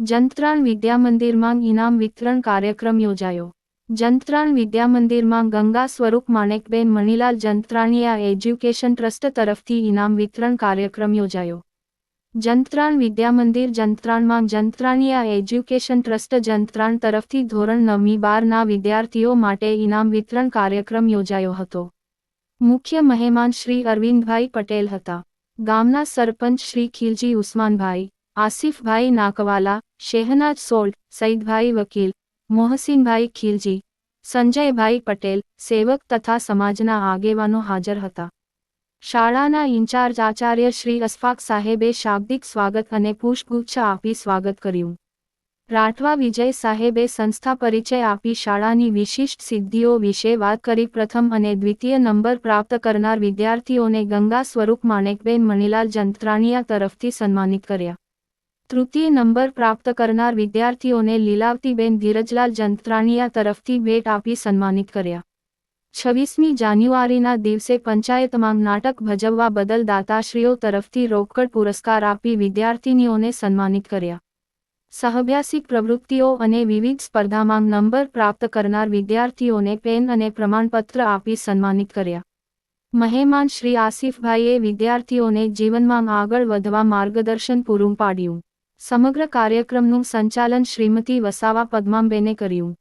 જંત્રાણ વિદ્યામંદિરમાં ઇનામ વિતરણ કાર્યક્રમ યોજાયો. જંત્રાણ વિદ્યામંદિરમાં ગંગા સ્વરૂપ માણેકબેન મણીલાલ જંત્રાણીયા એજ્યુકેશન ટ્રસ્ટ તરફથી ઇનામ વિતરણ કાર્યક્રમ યોજાયો. જંત્રાણ વિદ્યામંદિર જંત્રાણમાં જંત્રાણીયા એજ્યુકેશન ટ્રસ્ટ જંત્રાણ તરફથી ધોરણ નવમી બારના વિદ્યાર્થીઓ માટે ઇનામ વિતરણ કાર્યક્રમ યોજાયો હતો. મુખ્ય મહેમાન શ્રી અરવિંદભાઈ પટેલ હતા. ગામના સરપંચ શ્રી ખીલજી ઉસ્માનભાઈ આસિફભાઈ નાકવાલા, શેહનાજ સોલ્ટ, સઈદભાઈ વકીલ, મોહસિનભાઈ ખીલજી, સંજયભાઈ પટેલ, સેવક તથા સમાજના આગેવાનો હાજર હતા. શાળાના ઇન્ચાર્જ આચાર્ય શ્રી અસફાક સાહેબે શાબ્દિક સ્વાગત અને પુષ્પગુચ્છ આપી સ્વાગત કર્યું. રાઠવા વિજય સાહેબે સંસ્થા પરિચય આપી શાળાની વિશિષ્ટ સિદ્ધિઓ વિશે વાત કરી પ્રથમ અને દ્વિતીય નંબર પ્રાપ્ત કરનાર વિદ્યાર્થીઓને ગંગા સ્વરૂપ માણેકબેન મણીલાલ જંત્રાણીયા તરફથી સન્માનિત કર્યા. તૃતીય નંબર પ્રાપ્ત કરનાર વિદ્યાર્થીઓને લીલાવતીબેન ધીરજલાલ જંત્રાણીયા તરફથી ભેટ આપી સન્માનિત કર્યા. છવ્વીસમી જાન્યુઆરીના દિવસે પંચાયતમાં નાટક ભજવવા બદલ દાતાશ્રીઓ તરફથી રોકડ પુરસ્કાર આપી વિદ્યાર્થિનીઓને સન્માનિત કર્યા. સહભ્યાસિક પ્રવૃત્તિઓ અને વિવિધ સ્પર્ધામાં નંબર પ્રાપ્ત કરનાર વિદ્યાર્થીઓને પેન અને પ્રમાણપત્ર આપી સન્માનિત કર્યા. મહેમાન શ્રી આસિફભાઈએ વિદ્યાર્થીઓને જીવનમાં આગળ વધવા માર્ગદર્શન પૂરું પાડ્યું. સમગ્ર કાર્યક્રમનું સંચાલન શ્રીમતી વસાવા પદ્માંબેને કર્યું.